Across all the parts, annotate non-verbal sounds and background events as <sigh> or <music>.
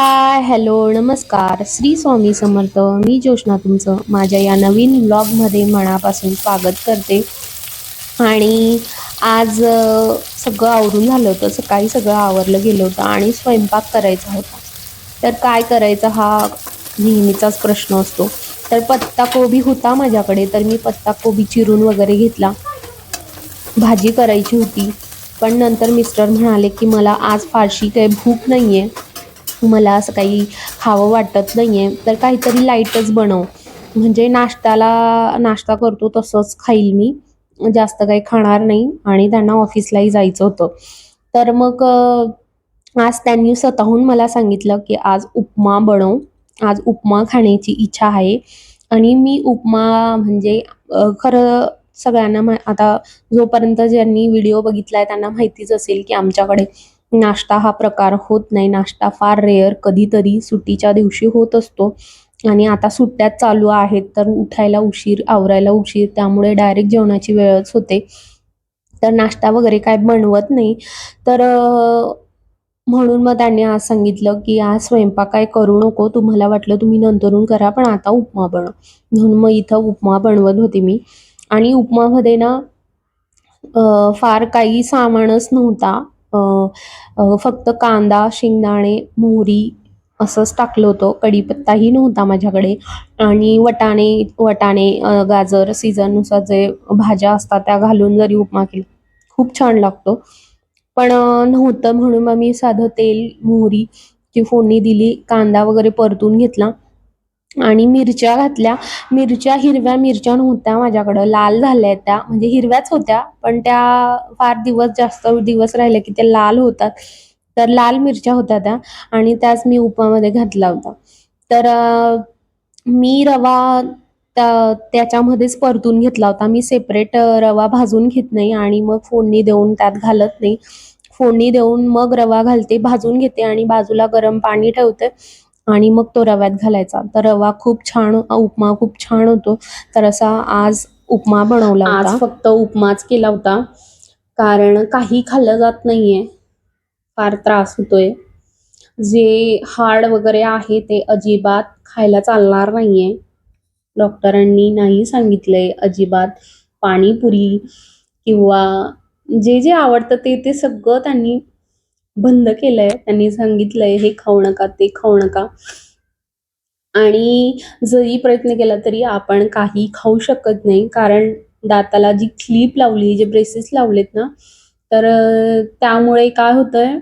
Hi hello नमस्कार. श्री स्वामी समर्थ. मी जोशना तुमचं माझ्या या नवीन ब्लॉगमध्ये मनापासून स्वागत करते. आणि आज सगळं आवरून झालं होतं. सकाळी सगळं आवरलं गेलं होतं आणि स्वयंपाक करायचा होता. तर काय करायचा हा नेहमीचाच प्रश्न असतो. तर पत्ता कोबी होता माझ्याकडे तर मी पत्ता कोबी चिरून वगैरे घेतला. भाजी करायची होती. पण नंतर मिस्टर म्हणाले की मला आज फारशी काही भूक नाही आहे मला असं काही खावं वाटत नाही आहे तर काहीतरी लाईटच बनव. म्हणजे नाश्त्याला नाश्ता करतो तसंच खाईल मी. जास्त काही खाणार नाही. आणि त्यांना ऑफिसलाही जायचं होतं. तर मग आज त्यांनी स्वतःहून मला सांगितलं की आज उपमा बनव. आज उपमा खाण्याची इच्छा आहे. आणि मी उपमा म्हणजे खरं सगळ्यांना आता जोपर्यंत ज्यांनी व्हिडिओ बघितला आहे त्यांना माहितीच असेल की आमच्याकडे नाश्ता हा प्रकार होत नाही. नाश्ता फार रेअर कधीतरी सुट्टीच्या दिवशी होत असतो. आणि आता सुट्ट्यात चालू आहेत तर उठायला उशीर आवरायला उशीर त्यामुळे डायरेक्ट जेवणाची वेळच होते. तर नाश्ता वगैरे काय बनवत नाही. तर म्हणून मग त्यांनी आज सांगितलं की आज स्वयंपाक काय करू नको. तुम्हाला वाटलं तुम्ही नंतरून करा पण आता उपमा बनव म्हणून मग इथं उपमा बनवत होते मी. आणि उपमामध्ये ना फार काही सामानच नव्हता. फक्त कांदा शेंगदाणे मोहरी असंच टाकलं होतं. कढीपत्ताही नव्हता माझ्याकडे. आणि वटाणे वटाणे गाजर सीझननुसार जे भाज्या असतात त्या घालून जरी उपमा केला खूप छान लागतो. पण नव्हतं म्हणून मग मी साधं तेल मोहरीची फोडणी दिली कांदा वगैरे परतून घेतला. आणि मिरच्या घातल्या. मिरच्या हिरव्या मिरच्या नव्हत्या माझ्याकडं. लाल झाल्या त्या. म्हणजे हिरव्याच होत्या पण त्या फार दिवस जास्त दिवस राहिले की त्या लाल होतात. तर लाल मिरच्या होत्या त्या आणि त्याच मी उपामध्ये घातला होता. तर मी रवा त्याच्यामध्येच परतून घेतला होता. मी सेपरेट रवा भाजून घेत नाही आणि मग फोडणी देऊन त्यात घालत नाही. फोडणी देऊन मग रवा घालते भाजून घेते आणि बाजूला गरम पाणी ठेवते. आणि मग तो रव्यात घालायचा. तर रवा खूप छान उपमा खूप छान होतो. तर असा आज उपमा बनवला आज होता फक्त उपमाच केला होता. कारण काही खाल्लं जात नाहीये. फार त्रास होतोय. जे हाड वगैरे आहे ते अजिबात खायला चालणार नाहीये. डॉक्टरांनी नाही सांगितलंय अजिबात पाणीपुरी किंवा जे जे आवडतं ते ते सगळं त्यांनी बंद केलंय त्यांनी सांगितलंय हे खाऊ नका ते खाऊ नका. आणि जरी प्रयत्न केला तरी आपण काही खाऊ शकत नाही. कारण दाताला जी क्लिप लावली जे ब्रेसेस लावलेत ना तर त्यामुळे काय होतंय?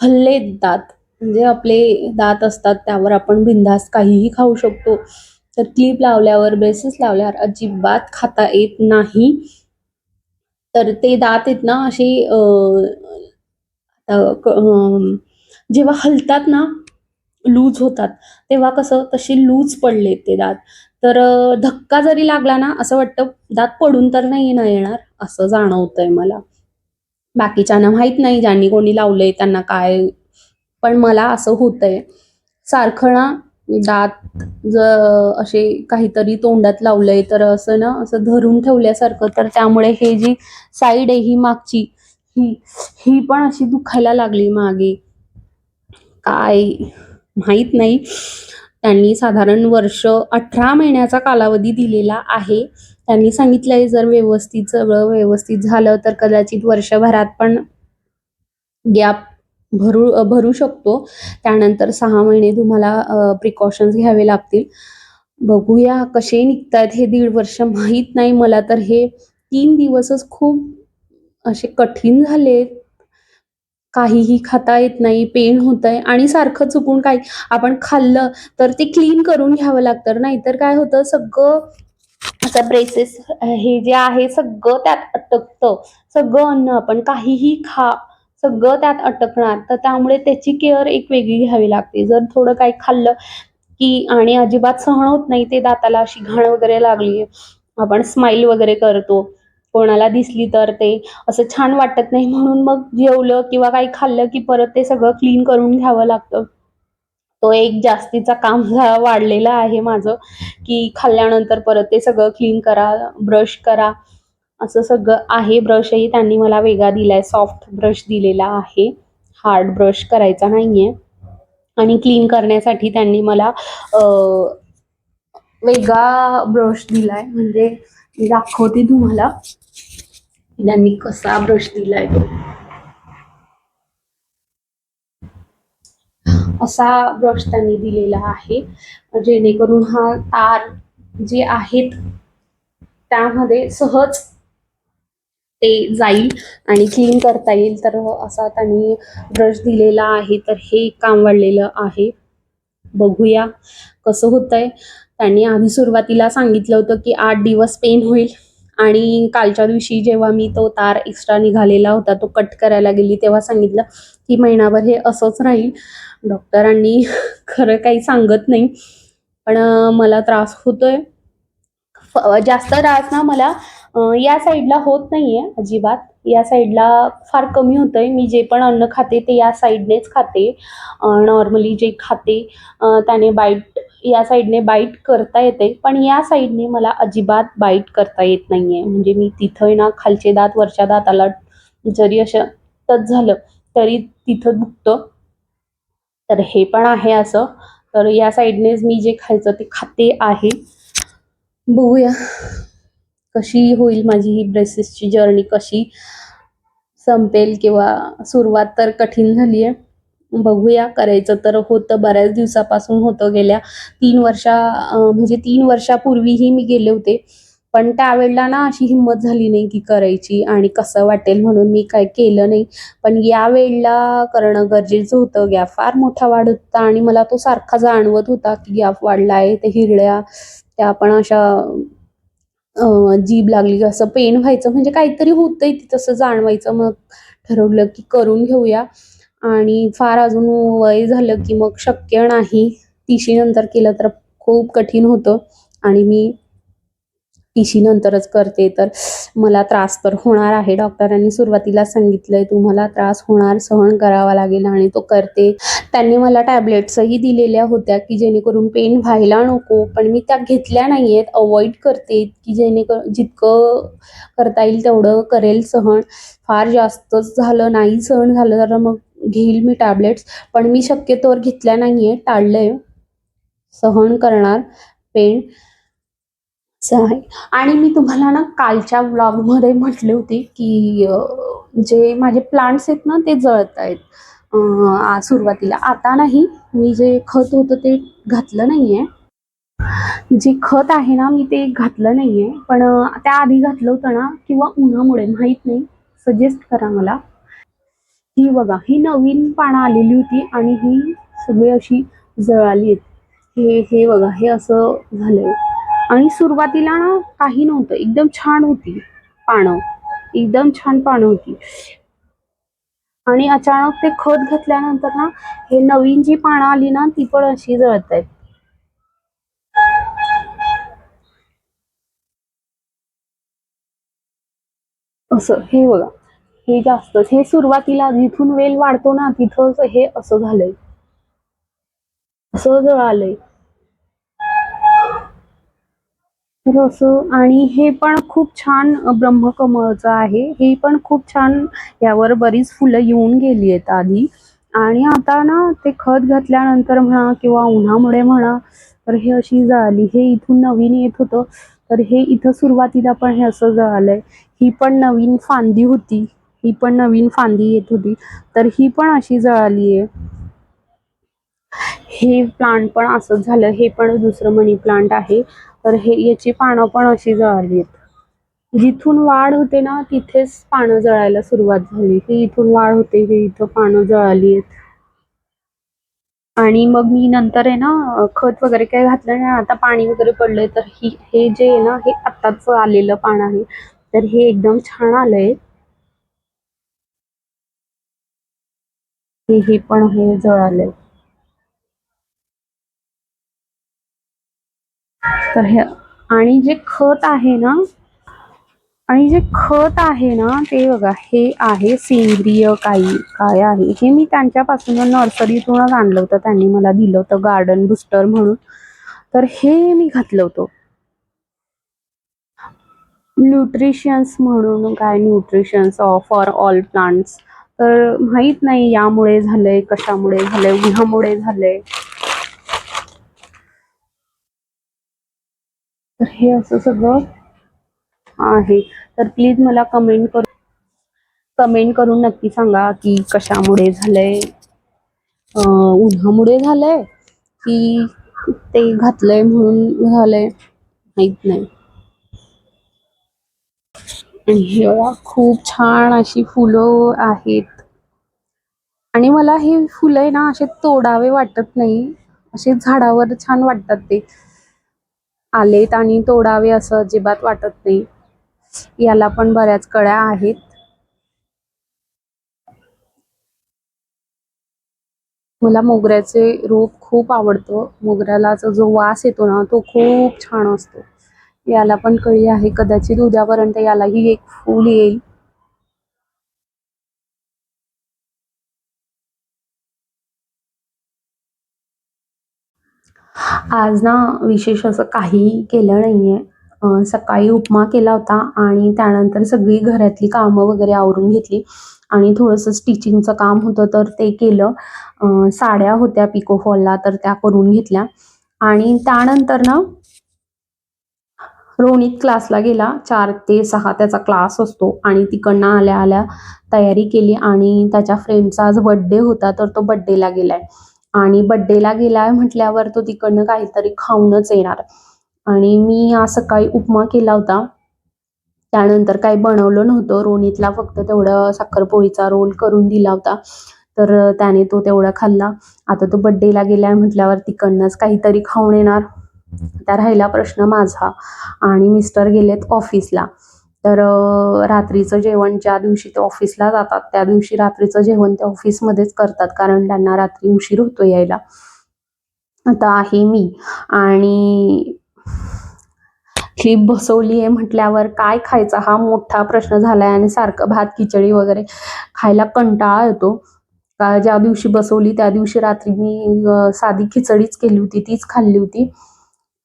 हल्लेत दात. म्हणजे आपले दात असतात त्यावर आपण बिनधास्त काहीही खाऊ शकतो. तर क्लिप लावल्यावर ब्रेसेस लावल्यावर अजिबात खाता येत नाही. तर ते दात आहेत ना असे जेव्हा हलतात ना लूज होतात तेव्हा कसं तशी लूज पडले ते दात. तर धक्का जरी लागला ना असं वाटतं दात पडून तर नाही ना येणार असं जाणवतंय मला. बाकीच्यांना माहीत नाही ज्यांनी कोणी लावलंय त्यांना काय पण मला असं होतंय. सारखं ना दात ज असे काहीतरी तोंडात लावलंय तर असं ना असं धरून ठेवल्यासारखं तर त्यामुळे हे जी साईड आहे ही मागची ही ही पण अशी दुखायला लागली मागे. काय माहीत नाही. त्यांनी साधारण वर्ष अठरा महिन्याचा कालावधी दिलेला आहे. त्यांनी सांगितलंय जर व्यवस्थित सगळं व्यवस्थित झालं तर कदाचित वर्षभरात पण गॅप भरू भरू शकतो. त्यानंतर सहा महिने तुम्हाला प्रिकॉशन्स घ्यावे लागतील. बघूया कसे निघतायत हे दीड वर्ष माहीत नाही. मला तर हे तीन दिवसच खूप असे कठीण झाले काहीही खाता येत नाही पेन होत आहे आणि सारखं चुकून काही आपण खाल्लं तर ते क्लीन करून घ्यावं लागतं. नाहीतर काय होतं सगळं असं ब्रेसेस हे जे आहे सगळं त्यात अटकतं. सगळं अन्न आपण काहीही खा सगळं त्यात अटकणार. तर त्यामुळे त्याची केअर एक वेगळी घ्यावी लागते. जर थोडं काही खाल्लं की आणि अजिबात सहन होत नाही ते दाताला अशी घाण वगैरे लागली आपण स्माईल वगैरे करतो. कोणाला दिसली तर ते. असं छान वाटत नाही म्हणून मग जेवलं किंवा काही खाल्लं की परत ते सगळं क्लीन करून घ्यावं लागतं. तो एक जास्तीचा काम <laughs> वाढलेला आहे माझं की खाल्ल्यानंतर परत ते सगळं क्लीन करा ब्रश करा. असं सगळं आहे ब्रशही त्यांनी मला वेगळा दिलाय सॉफ्ट ब्रश दिलेला आहे. हार्ड ब्रश करायचा नाहीये. आणि क्लीन करण्यासाठी त्यांनी मला वेगळा ब्रश दिलाय. म्हणजे दाखवते तुम्हाला. त्यांनी कसा ब्रश दिलाय तो असा ब्रश त्यांनी दिलेला आहे जेणेकरून हा तार जे आहेत त्यामध्ये सहज ते जाईल आणि क्लीन करता येईल तर असा त्यांनी ब्रश दिलेला आहे तर हे काम वाढलेलं आहे बघूया कसं होतंय त्यांनी आधी सुरुवातीला सांगितलं होतं की आठ दिवस पेन होईल आणि कालच्या दिवशी जेव्हा मी तो तार एक्स्ट्रा निघालेला होता तो कट करायला गेली तेव्हा सांगितलं की महिनाभर हे असंच राहील. डॉक्टरांनी <laughs> खरं काही सांगत नाही. पण मला त्रास होतोय. जास्त त्रास ना मला या साईडला होत नाहीये अजिबात. या साईडला फार कमी होतंय. मी जे पण अन्न खाते ते या साईडनेच खाते. नॉर्मली जे खाते त्याने बाईट या साईडने बाईट करता येते. पण या साईडने मला अजिबात बाईट करता येत नाहीये. म्हणजे मी तिथं ना खालचे दात वरच्या दाताला जरी असं टच झालं तरी तिथं दुखतं. तर हे पण आहे असं. तर या साईडनेच मी जे खायचं ते खाते आहे. बघूया कशी होईल माझी ही ब्रेसेसची जर्नी कशी संपेल किंवा सुरुवात तर कठीण झाली आहे बघूया करायचं. तर होतं बऱ्याच दिवसापासून होतं. गेल्या तीन वर्षा म्हणजे तीन वर्षापूर्वीही मी गेले होते. पण त्यावेळेला ना अशी हिंमत झाली नाही की करायची आणि कसं वाटेल म्हणून मी काय केलं नाही. पण या वेळेला करणं गरजेचं होतं. गॅप फार मोठा वाढत होता आणि मला तो सारखा जाणवत होता की गॅप वाढला आहे. ते हिरड्या त्या आपण अशा जीभ लागली. की असं पेन व्हायचं. म्हणजे काहीतरी होतंय ती तसं जाणवायचं. मग ठरवलं की करून घेऊया. आणि फार अजून वय झालं की मग शक्य नाही. तिशी नंतर केलं तर खूप कठीण होतं. आणि मी तिशी नंतरच करते. तर मला त्रास तर होणार आहे. डॉक्टरांनी सुरुवातीला सांगितलंय तुम्हाला त्रास होणार सहन करावा लागेल आणि तो करते. त्यांनी मला टॅबलेट्सही दिलेल्या होत्या की जेणेकरून पेन व्हायला नको. पण मी त्या घेतल्या नाही आहेत अवॉइड करते की जेणेकरून जितकं करता येईल तेवढं करेल सहन. फार जास्तच झालं नाही सहन झालं तर मग घेईल मी टॅबलेट्स पण मी शक्यतोवर घेतल्या नाही आहे टाळलं आहे सहन करणार. पेन. असं आहे आणि मी तुम्हाला ना कालच्या व्लॉगमध्ये म्हटले होते की जे माझे प्लांट्स आहेत ना ते जळत आहेत सुरुवातीला. आता नाही मी जे खत होतं ते घातलं नाही आहे जे खत आहे ना मी ते घातलं नाही आहे पण त्या त्याआधी घातलं होतं ना किंवा उन्हामुळे माहीत नाही. सजेस्ट करा मला. ही बघा ही नवीन पानं आलेली होती आणि ही सगळी अशी जळाली आहेत. हे हे बघा हे असं झालंय. आणि सुरुवातीला ना काही नव्हतं एकदम छान होती पानं. एकदम छान पानं होती. आणि अचानक ते खत घातल्यानंतर ना हे नवीन जी पानं आली ना ती पण अशी जळत आहेत असं हे बघा. हे जास्तच. हे सुरुवातीला जिथून वेल वाढतो ना तिथंच हे असं झालंय. असं जळालंय. तर असं आणि हे पण खूप छान ब्रह्मकमळचं आहे. हे पण खूप छान यावर बरीच फुलं येऊन गेली आहेत आधी. आणि आता ना ते खत घातल्यानंतर म्हणा किंवा उन्हामुळे म्हणा तर हे अशी जळाली हे इथून नवीन येत होतं. तर हे इथं सुरुवातीला पण हे असं जळालंय ही पण नवीन फांदी होती. ही पण नवीन फांदी येत होती. तर ही पण अशी जळाली आहे. हे प्लांट पण असंच झालं. हे पण दुसरं मनी प्लांट आहे. तर हे याची पानं पण अशी जळाली आहेत जिथून वाढ होते ना तिथेच पानं जळायला सुरुवात झाली. हे इथून वाढ होते हे इथं पानं जळाली आहेत. आणि मग मी नंतर आहे ना खत वगैरे काही घातलं नाही. आता पाणी वगैरे पडलंय. तर ही हे जे आहे ना हे आत्ताच आलेलं पान आहे. तर हे एकदम छान आलंय. हे हे पण हे जळाले तर हे आणि जे खत आहे ना आणि जे खत आहे ना ते बघा हे आहे सेंद्रिय काही काय आहे? हे मी त्यांच्यापासून नर्सरीतूनच आणलं होतं त्यांनी मला दिलं होतं गार्डन बुस्टर म्हणून. तर हे मी घातलं होतं. न्यूट्रिशन्स म्हणून काय न्यूट्रिशन्स फॉर ऑल प्लांट्स तर माहीत नाही यामुळे झालंय कशामुळे झालंय उन्हामुळे झालंय. तर हे असं सगळं आहे. तर प्लीज मला कमेंट करू कमेंट करून नक्की सांगा की कशामुळे झालंय उन्हामुळे झालंय की ते घातलंय म्हणून झालंय माहीत नाही. आणि खूप छान अशी फुलं आहेत. आणि मला हे फुलं आहे ना असे तोडावे वाटत नाही. असे झाडावर छान वाटतात ते. आलेत आणि तोडावे असं अजिबात वाटत नाही. याला पण बऱ्याच कळ्या आहेत. मला मोगऱ्याचे रोप खूप आवडतं. मोगऱ्याला जो वास येतो ना तो खूप छान असतो. याला पण कळी आहे. कदाचित उद्यापर्यंत यालाही एक फूल येईल. आज ना विशेष असं काही केलं नाहीये. सकाळी उपमा केला होता आणि त्यानंतर सगळी घरातली कामं वगैरे आवरून घेतली. आणि थोडंसं स्टिचिंगचं काम होतं तर ते केलं. साड्या होत्या पिको फॉलला तर त्या करून घेतल्या. आणि त्यानंतर ना रोहित क्लासला गेला. चार ते सहा त्याचा क्लास असतो आणि तिकडनं आल्या आल्या तयारी केली आणि त्याच्या फ्रेंडचा आज बड्डे होता तर तो बड्डेला गेलाय. आणि बड्डेला गेलाय म्हटल्यावर तो तिकडनं काहीतरी खाऊनच येणार. आणि मी आज सकाळी उपमा केला होता. त्यानंतर काही बनवलं नव्हतं. रोनितला फक्त तेवढं साखरपोळीचा रोल करून दिला होता. तर त्याने तो तेवढा खाल्ला. आता तो बड्डेला गेलाय म्हटल्यावर तिकडनंच काहीतरी खाऊन येणार. त्या राहिला प्रश्न माझा. आणि मिस्टर गेलेत ऑफिसला तर रात्रीचं जेवण ज्या दिवशी ते ऑफिसला जातात त्या दिवशी रात्रीचं जेवण ते ऑफिसमध्येच करतात. कारण त्यांना रात्री उशीर होतो यायला. आता आहे मी. आणि क्लिप बसवली आहे म्हटल्यावर काय खायचा? हा मोठा प्रश्न झालाय आणि सारखं भात खिचडी वगैरे खायला कंटाळा येतो. का ज्या दिवशी बसवली त्या दिवशी रात्री मी साधी खिचडीच केली होती तीच खाल्ली होती.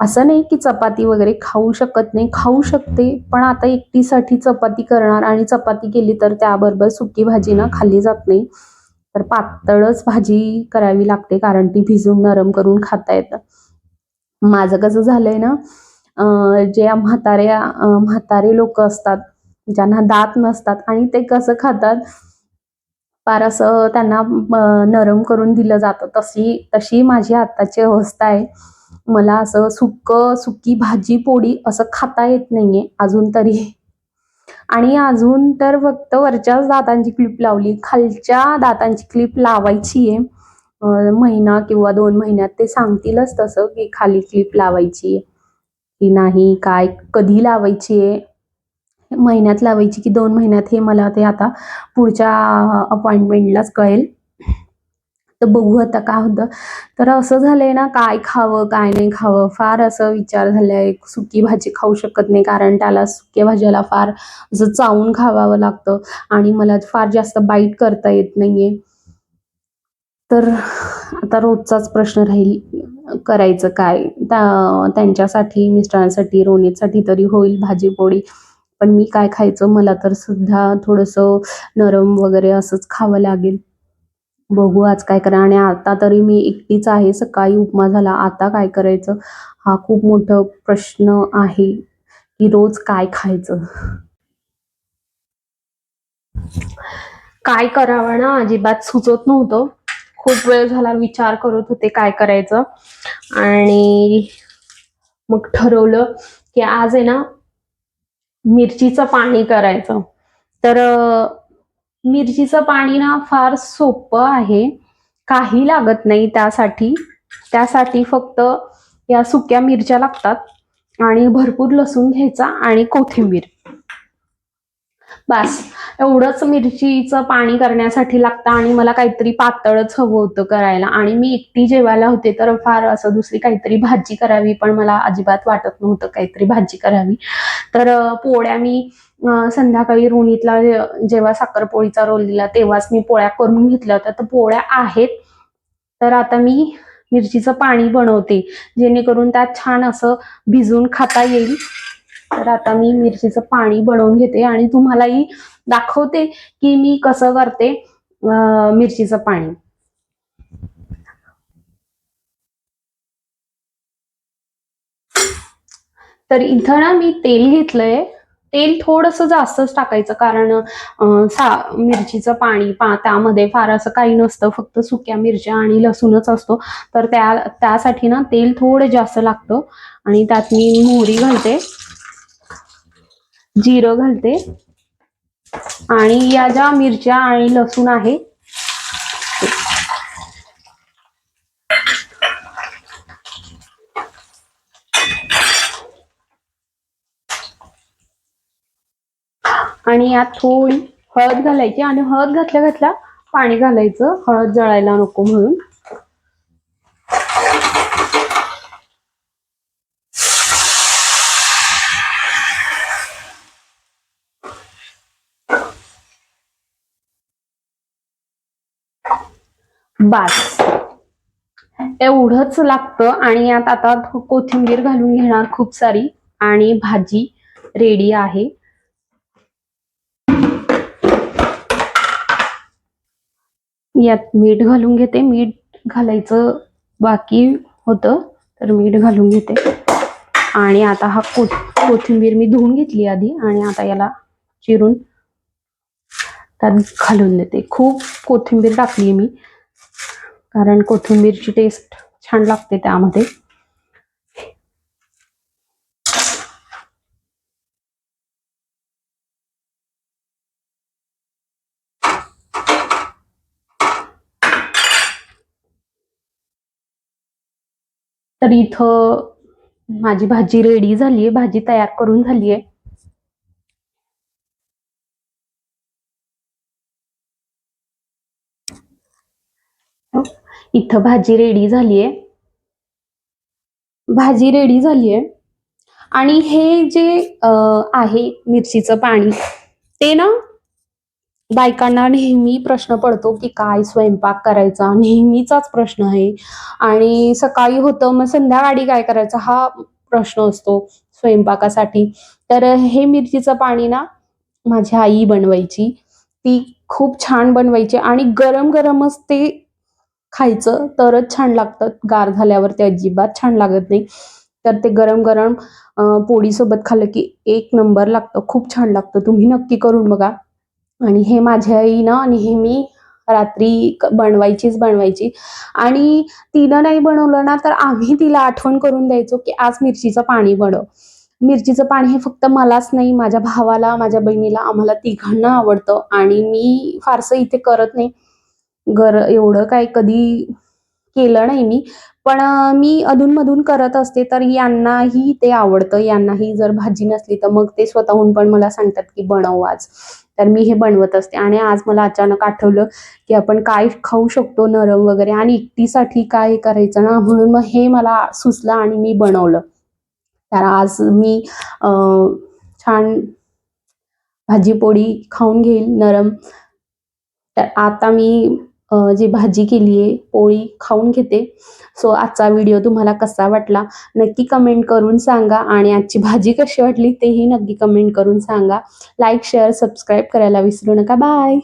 असं नाही की चपाती वगैरे खाऊ शकत नाही खाऊ शकते पण आता एकटीसाठी चपाती करणार आणि चपाती केली तर त्याबरोबर सुकी भाजी ना खाल्ली जात नाही. तर पातळच भाजी करावी लागते कारण ती भिजून नरम करून खाता येतं. माझं कसं झालंय ना जे म्हाताऱ्या अं, म्हातारे लोक असतात ज्यांना दात नसतात आणि ते कसं खातात फार असं त्यांना नरम करून दिलं जातं. तशी तशी माझी आत्ताची अवस्था आहे. मला असं सुकं सुकी भाजी पोळी असं खाता येत नाहीये अजून तरी. आणि अजून तर फक्त वरच्याच दातांची क्लिप लावली. खालच्या दातांची क्लिप लावायची आहे महिना किंवा दोन महिन्यात ते सांगतीलच तसं की खाली क्लिप लावायची आहे की नाही काय कधी लावायची आहे महिन्यात लावायची की दोन महिन्यात हे मला ते आता पुढच्या अपॉइंटमेंटलाच कळेल. तर बघू आता काय होतं. तर असं झालंय ना काय खावं काय नाही खावं फार असं विचार झालाय. सुकी भाजी खाऊ शकत नाही कारण त्याला सुक्या भाज्याला फार असं चावून खावावं लागतं आणि मला फार जास्त बाईट करता येत नाहीये. तर आता रोजचाच प्रश्न राहील करायचं काय? त्यांच्यासाठी मिस्टरांसाठी रोनीसाठी तरी होईल भाजी पोळी पण मी काय खायचं मला तर सुद्धा थोडंसं नरम वगैरे असंच खावं लागेल. बघू आज काय करा. आणि आता तरी मी एकटीच आहे. सकाळी उपमा झाला. आता काय करायचं? हा खूप मोठा प्रश्न आहे की रोज काय खायचं? काय करावं ना? अजिबात सुचत नव्हतं. खूप वेळ झाला विचार करत होते काय करायचं. आणि मग ठरवलं की आज आहे ना मिरचीचं पाणी करायचं. तर मिरचीचं पाणी ना फार सोपं आहे. काही लागत नाही त्यासाठी. त्यासाठी फक्त या सुक्या मिरच्या लागतात. आणि भरपूर लसूण घ्यायचा आणि कोथिंबीर. बस. एवढंच मिरचीचं पाणी करण्यासाठी लागतं आणि मला काहीतरी पातळच हवं होतं करायला. आणि मी एकटी जेवायला होते तर फार असं दुसरी काहीतरी भाजी करावी पण मला अजिबात वाटत नव्हतं काहीतरी भाजी करावी. तर पोळ्या मी संध्याकाळी रोणीतला जेव्हा साखरपोळीचा रोल दिला तेव्हाच मी पोळ्या करून घेतल्या होत्या. तर पोळ्या आहेत तर आता मी मिरचीचं पाणी बनवते जेणेकरून त्यात छान असं भिजून खाता येईल. तर आता मी मिरचीचं पाणी बनवून घेते आणि तुम्हालाही दाखवते की मी कसं करते मिरचीचं पाणी. तर इथं ना मी तेल घेतलंय. तेल थोडंसं जास्तच टाकायचं कारण सा मिरचीचं पाणी पा त्यामध्ये फार असं काही नसतं. फक्त सुक्या मिरच्या आणि लसूणच असतो. तर त्या त्यासाठी ना तेल थोडं जास्त लागतं. आणि त्यात मी मोहरी घालते. जिरं घालते. आणि या ज्या मिरच्या आणि लसूण आहे आणि यात थोडी हळद घालायची. आणि हळद घातल्या घातल्या पाणी घालायचं. हळद जळायला नको म्हणून. बास. एवढंच लागतं आणि यात आता कोथिंबीर घालून घेणार खूप सारी आणि भाजी रेडी आहे. यात मीठ घालून घेते. मीठ घालायचं बाकी होतं तर मीठ घालून घेते. आणि आता हा को कोथिंबीर मी धुवून घेतली आधी आणि आता याला चिरून त्यात घालून देते. खूप कोथिंबीर टाकली मी. कारण कोथिंबीरची टेस्ट छान लागते त्यामध्ये. तर इथं माझी भाजी रेडी झाली आहे भाजी तयार करून झाली आहे इथं भाजी रेडी झाली आहे भाजी रेडी झाली आहे आणि हे जे आहे मिरचीचं पाणी ते ना बायकांना नेहमी प्रश्न पडतो की काय स्वयंपाक करायचा? नेहमीचाच प्रश्न आहे. आणि सकाळी होतं मग संध्याकाळी काय करायचं? हा प्रश्न असतो स्वयंपाकासाठी. तर हे मिरचीचं पाणी ना माझी आई बनवायची. ती खूप छान बनवायची आणि गरम गरमच ते खायचं तरच छान लागतं. गार झाल्यावर ते अजिबात छान लागत नाही. तर ते गरम गरम पोळीसोबत खाल्लं की एक नंबर लागतं. खूप छान लागतं. तुम्ही नक्की करून बघा. आणि हे माझ्या आईनं आणि ना नेहमी रात्री बनवायचीच बनवायची. आणि तिनं नाही बनवलं ना तर आम्ही तिला आठवण करून द्यायचो की आज मिरचीचं पाणी बनव मिरचीचं पाणी हे फक्त मलाच नाही माझ्या भावाला माझ्या बहिणीला आम्हाला तिघांना आवडतं. आणि मी फारसं इथे करत नाही. गर एवढं काय कधी केलं नाही मी. पण मी अधूनमधून करत असते तर यांनाही ते आवडतं. यांनाही जर भाजी नसली तर मग ते स्वतःहून पण मला सांगतात की बनव आज. तर मी हे बनवत असते. आणि आज मला अचानक आठवलं की आपण काय खाऊ शकतो नरम वगैरे आणि एकटीसाठी काय करायचं ना म्हणून मग हे मला सुचलं आणि मी बनवलं. तर आज मी छान भाजी पोळी खाऊन घेईल नरम. तर आता मी जी भाजी केली आहे पोळी खाऊन घेते. सो आजचा व्हिडिओ तुम्हाला कसा वाटला? नक्की कमेंट करून सांगा. आणि आजची भाजी कशी वाटली तेही नक्की कमेंट करून सांगा. लाईक शेअर सबस्क्राईब करायला विसरू नका. बाय